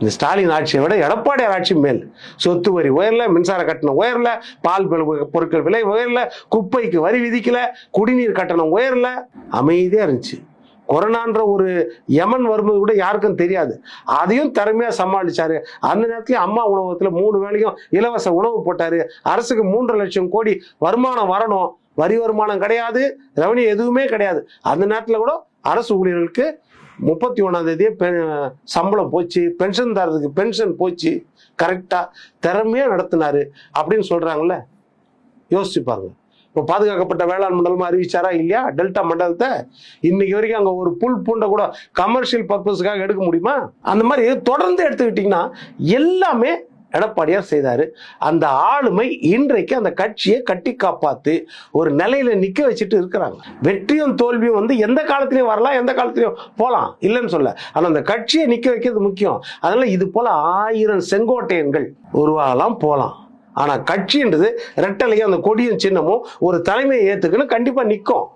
இந்த ஸ்டாலின் ஆட்சியை விட எடப்பாடியார் ஆட்சி மேல். சொத்து வரி உயரல மின்சார கட்டணம் உயரல பால் பொருட்கள் விலை உயரல குப்பைக்கு வரி விதிக்கல குடிநீர் கட்டணம் உயரல. அமைதியாக இருந்துச்சு. கொரோனான்ற ஒரு யமன் வரும்போது கூட யாருக்கும் தெரியாது. அதையும் திறமையாக சமாளிச்சாரு. அந்த நேரத்துல அம்மா உணவகத்தில் மூணு வேலையும் இலவச உணவு போட்டாரு. அரசுக்கு மூன்றரை லட்சம் கோடி வருமானம் வரணும். வரி வருமானம் கிடையாது. ரெவன்யூ எதுவுமே கிடையாது. அந்த நேரத்தில் கூட அரசு ஊழியர்களுக்கு முப்பத்தி ஒன்றாம் தேதியே பெ- சம்பளம் போச்சு பென்ஷன் தரதுக்கு பென்ஷன் போச்சு கரெக்டாக திறமையாக நடத்தினாரு அப்படின்னு சொல்கிறாங்கல்ல யோசிச்சு பாருங்கள் இப்போ பாதுகாக்கப்பட்ட வேளாண் மண்டலமாக அறிவிச்சாரா இல்லையா? டெல்டா மண்டலத்தை இன்னைக்கு வரைக்கும் அங்கே ஒரு புல் பூண்டை கூட கமர்ஷியல் பர்பஸ்க்காக எடுக்க முடியுமா? அந்த மாதிரி தொடர்ந்து எடுத்துக்கிட்டிங்கன்னா எல்லாமே எடப்பாடியார் செய்தார். அந்த ஆளுமை இன்றைக்கு அந்த கட்சியை கட்டி காப்பாத்து ஒரு நிலையில நிக்க வச்சுட்டு இருக்கிறாங்க. வெற்றியும் தோல்வியும் வந்து எந்த காலத்திலையும் வரலாம் எந்த காலத்திலையும் போகலாம் இல்லைன்னு சொல்ல ஆனால் அந்த கட்சியை நிக்க வைக்கிறது முக்கியம். அதனால இது போல ஆயிரம் செங்கோட்டையன்கள் உருவாகலாம் போகலாம் ஆனால் கட்சின்றது ரெட்டலையும் அந்த கொடியும் சின்னமும் ஒரு தலைமையை ஏற்றுக்குன்னு கண்டிப்பாக நிற்கும்